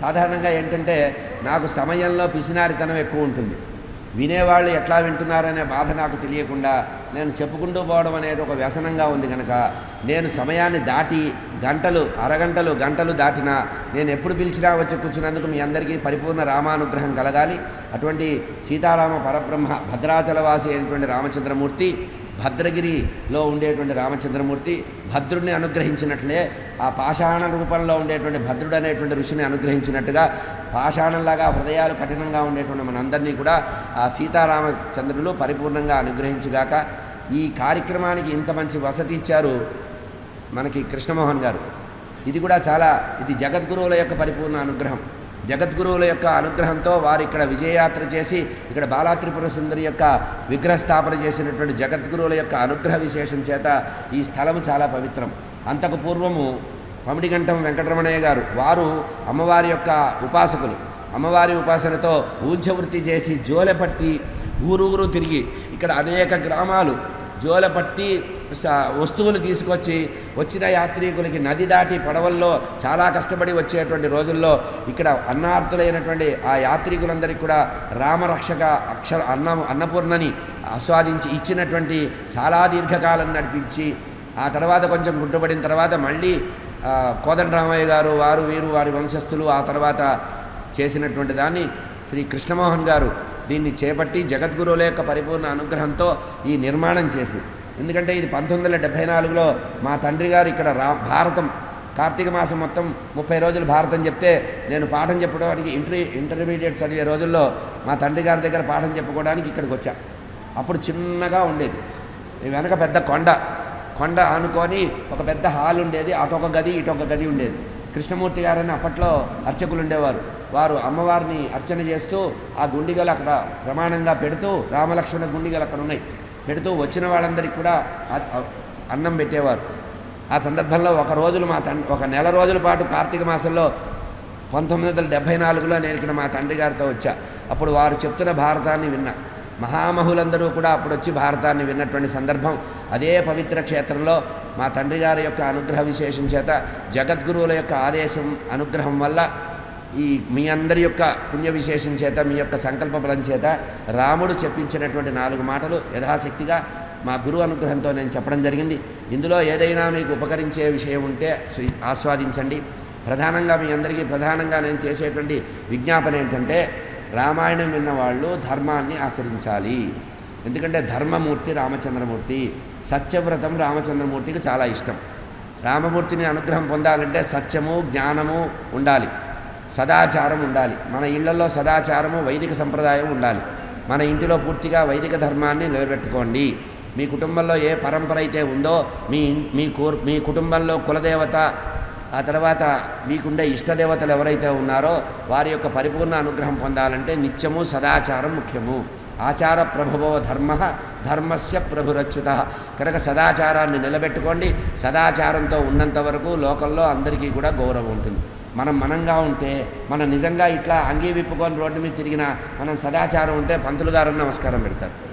సాధారణంగా ఏంటంటే నాకు సమయంలో పిసినారితనం ఎక్కువ ఉంటుంది. వినేవాళ్ళు ఎట్లా వింటున్నారనే బాధ నాకు తెలియకుండా నేను చెప్పుకుంటూ పోవడం అనేది ఒక వ్యసనంగా ఉంది కనుక నేను సమయాన్ని దాటి గంటలు అరగంటలు గంటలు దాటినా నేను ఎప్పుడు పిలిచినా వచ్చి కూర్చున్నందుకు మీ అందరికీ పరిపూర్ణ రామానుగ్రహం కలగాలి. అటువంటి సీతారామ పరబ్రహ్మ భద్రాచలవాసి అయినటువంటి రామచంద్రమూర్తి భద్రగిరిలో ఉండేటువంటి రామచంద్రమూర్తి భద్రుడిని అనుగ్రహించినట్లే ఆ పాషాణ రూపంలో ఉండేటువంటి భద్రుడు అనేటువంటి ఋషిని అనుగ్రహించినట్టుగా పాషాణంలాగా హృదయాలు కఠినంగా ఉండేటువంటి మనందరినీ కూడా ఆ సీతారామచంద్రులు పరిపూర్ణంగా అనుగ్రహించుగాక ఈ కార్యక్రమానికి ఇంత మంచి వసతి ఇచ్చారు మనకి కృష్ణమోహన్ గారు. ఇది కూడా చాలా ఇది జగద్గురువుల యొక్క పరిపూర్ణ అనుగ్రహం. జగద్గురువుల యొక్క అనుగ్రహంతో వారు ఇక్కడ విజయయాత్ర చేసి ఇక్కడ బాలాత్రిపుర సుందరి యొక్క విగ్రహ స్థాపన చేసినటువంటి జగద్గురువుల యొక్క అనుగ్రహ విశేషం చేత ఈ స్థలము చాలా పవిత్రం. అంతకు పూర్వము పమిడిగంటం వెంకటరమణయ్య గారు వారు అమ్మవారి యొక్క ఉపాసకులు. అమ్మవారి ఉపాసనతో ఊంచవృత్తి చేసి జోలెపట్టి ఊరూరు తిరిగి ఇక్కడ అనేక గ్రామాలు జోలపట్టి వస్తువులు తీసుకొచ్చి వచ్చిన యాత్రికులకి నది దాటి పడవల్లో చాలా కష్టపడి వచ్చేటువంటి రోజుల్లో ఇక్కడ అన్నార్థులైనటువంటి ఆ యాత్రికులందరికీ కూడా రామరక్షక అక్షర అన్న అన్నపూర్ణని ఆస్వాదించి ఇచ్చినటువంటి చాలా దీర్ఘకాలం నడిపించి ఆ తర్వాత కొంచెం గుడ్డపడిన తర్వాత మళ్ళీ కోదండరామయ్య గారు వారు వీరు వారి వంశస్థులు ఆ తర్వాత చేసినటువంటి దాన్ని శ్రీ కృష్ణమోహన్ గారు దీన్ని చేపట్టి జగద్గురువుల యొక్క పరిపూర్ణ అనుగ్రహంతో ఈ నిర్మాణం చేసి ఎందుకంటే ఇది పంతొమ్మిది వందల డెబ్భై నాలుగులో మా తండ్రి గారు ఇక్కడ రా భారతం కార్తీక మాసం మొత్తం ముప్పై రోజులు భారతం చెప్తే నేను పాఠం చెప్పడానికి ఇంటర్ ఇంటర్మీడియట్ చదివే రోజుల్లో మా తండ్రి గారి దగ్గర పాఠం చెప్పుకోవడానికి ఇక్కడికి వచ్చా. అప్పుడు చిన్నగా ఉండేది. వెనక పెద్ద కొండ. కొండ ఆనుకొని ఒక పెద్ద హాల్ ఉండేది. అటొక గది ఇటొక గది ఉండేది. కృష్ణమూర్తి గారని అప్పట్లో అర్చకులు ఉండేవారు. వారు అమ్మవారిని అర్చన చేస్తూ ఆ గుండిగలు అక్కడ ప్రమాణంగా పెడుతూ రామలక్ష్మణ గుండిగలు అక్కడ ఉన్నాయి. పెడుతూ వచ్చిన వాళ్ళందరికీ కూడా అన్నం పెట్టేవారు. ఆ సందర్భంలో ఒక రోజులు మా తండ్రి ఒక నెల రోజుల పాటు కార్తీక మాసంలో పంతొమ్మిది వందల డెబ్భై నాలుగులో నేను ఇక్కడ మా తండ్రి గారితో వచ్చా. అప్పుడు వారు చెప్తున్న భారతాన్ని విన్నా. మహామహులందరూ కూడా అప్పుడు వచ్చి భారతాన్ని విన్నటువంటి సందర్భం. అదే పవిత్ర క్షేత్రంలో మా తండ్రి గారి యొక్క అనుగ్రహ విశేషం చేత జగద్గురువుల యొక్క ఆదేశం అనుగ్రహం వల్ల ఈ మీ అందరి యొక్క పుణ్య విశేషం చేత మీ యొక్క సంకల్ప బలం చేత రాముడు చెప్పించినటువంటి నాలుగు మాటలు యథాశక్తిగా మా గురువు అనుగ్రహంతో నేను చెప్పడం జరిగింది. ఇందులో ఏదైనా మీకు ఉపకరించే విషయం ఉంటే ఆస్వాదించండి. ప్రధానంగా మీ అందరికీ ప్రధానంగా నేను చేసేటువంటి విజ్ఞాపన ఏంటంటే రామాయణం విన్నవాళ్ళు ధర్మాన్ని ఆచరించాలి. ఎందుకంటే ధర్మమూర్తి రామచంద్రమూర్తి సత్యవ్రతం రామచంద్రమూర్తికి చాలా ఇష్టం. రామమూర్తిని అనుగ్రహం పొందాలంటే సత్యము జ్ఞానము ఉండాలి. సదాచారం ఉండాలి. మన ఇళ్ళలో సదాచారము వైదిక సంప్రదాయం ఉండాలి. మన ఇంటిలో పూర్తిగా వైదిక ధర్మాన్ని నిలబెట్టుకోండి. మీ కుటుంబంలో ఏ పరంపర అయితే ఉందో మీ మీ కోర్ మీ కుటుంబంలో కులదేవత ఆ తర్వాత మీకుండే ఇష్టదేవతలు ఎవరైతే ఉన్నారో వారి యొక్క పరిపూర్ణ అనుగ్రహం పొందాలంటే నిత్యము సదాచారం ముఖ్యము. ఆచార ప్రభవో ధర్మ ధర్మస్య ప్రభురచ్యుత. కనుక సదాచారాన్ని నిలబెట్టుకోండి. సదాచారంతో ఉన్నంత వరకు లోకల్లో అందరికీ కూడా గౌరవం ఉంటుంది. మనం మనంగా ఉంటే మనం నిజంగా ఇట్లా అంగీ విప్పుకొని రోడ్డు మీద తిరిగినా మనం సదాచారం ఉంటే పంతులు గారు నమస్కారం పెడతారు.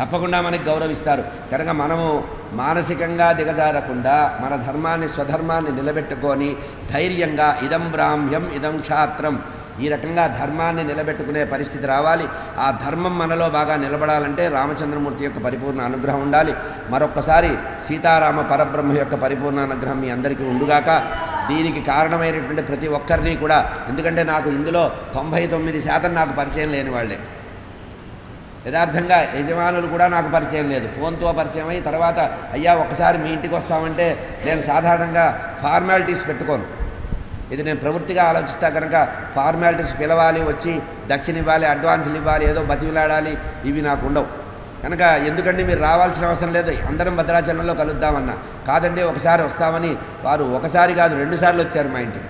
తప్పకుండా మనకి గౌరవిస్తారు. కనుక మనము మానసికంగా దిగజారకుండా మన ధర్మాన్ని స్వధర్మాన్ని నిలబెట్టుకొని ధైర్యంగా ఇదం బ్రాహ్మ్యం ఇదం క్షాత్రం ఈ రకంగా ధర్మాన్ని నిలబెట్టుకునే పరిస్థితి రావాలి. ఆ ధర్మం మనలో బాగా నిలబడాలంటే రామచంద్రమూర్తి యొక్క పరిపూర్ణ అనుగ్రహం ఉండాలి. మరొక్కసారి సీతారామ పరబ్రహ్మ యొక్క పరిపూర్ణ అనుగ్రహం మీ అందరికీ ఉండుగాక. దీనికి కారణమైనటువంటి ప్రతి ఒక్కరిని కూడా ఎందుకంటే నాకు ఇందులో తొంభై తొమ్మిది శాతం నాకు పరిచయం లేని వాళ్ళే. యథార్థంగా యజమానులు కూడా నాకు పరిచయం లేదు. ఫోన్తో పరిచయం అయ్యి తర్వాత అయ్యా ఒకసారి మీ ఇంటికి వస్తామంటే నేను సాధారణంగా ఫార్మాలిటీస్ పెట్టుకోను. ఇది నేను ప్రవృత్తిగా ఆలోచిస్తా కనుక ఫార్మాలిటీస్ పిలవాలి వచ్చి దక్షిణ ఇవ్వాలి అడ్వాన్సులు ఇవ్వాలి ఏదో బతిలాడాలి ఇవి నాకు ఉండవు. కనుక ఎందుకంటే మీరు రావాల్సిన అవసరం లేదు? అందరం భద్రాచలంలో కలుద్దామన్నా. కాదండి ఒకసారి వస్తామని వారు ఒకసారి కాదు రెండుసార్లు వచ్చారు మా ఇంటికి.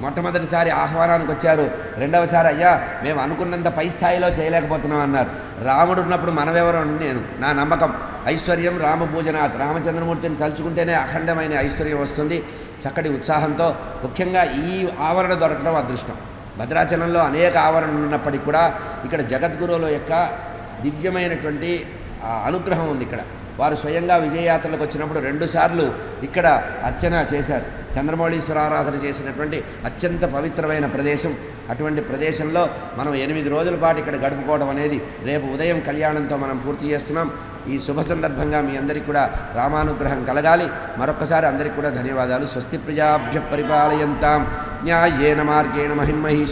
మొట్టమొదటిసారి ఆహ్వానానికి వచ్చారు. రెండవసారి అయ్యా మేము అనుకున్నంత పై స్థాయిలో చేయలేకపోతున్నాం అన్నారు. రాముడు ఉన్నప్పుడు మనమెవరు నేను. నా నమ్మకం. ఐశ్వర్యం రామ పూజనాథ్. రామచంద్రమూర్తిని తలుచుకుంటేనే అఖండమైన ఐశ్వర్యం వస్తుంది. చక్కటి ఉత్సాహంతో ముఖ్యంగా ఈ ఆవరణ దొరకడం అదృష్టం. భద్రాచలంలో అనేక ఆవరణలు ఉన్నప్పటికీ కూడా ఇక్కడ జగద్గురువుల యొక్క దివ్యమైనటువంటి అనుగ్రహం ఉంది ఇక్కడ. వారు స్వయంగా విజయయాత్రలకు వచ్చినప్పుడు రెండుసార్లు ఇక్కడ అర్చన చేశారు. చంద్రమౌళీశ్వర ఆరాధన చేసినటువంటి అత్యంత పవిత్రమైన ప్రదేశం. అటువంటి ప్రదేశంలో మనం ఎనిమిది రోజుల పాటు ఇక్కడ గడుపుకోవడం అనేది రేపు ఉదయం కళ్యాణంతో మనం పూర్తి చేస్తున్నాం. ఈ శుభ సందర్భంగా మీ అందరికీ కూడా రామానుగ్రహం కలగాలి. మరొకసారి అందరికీ కూడా ధన్యవాదాలు. స్వస్తి ప్రజాభ్య పరిపాలయంతాం. న్యాయేన మార్గేణ మహిమహీష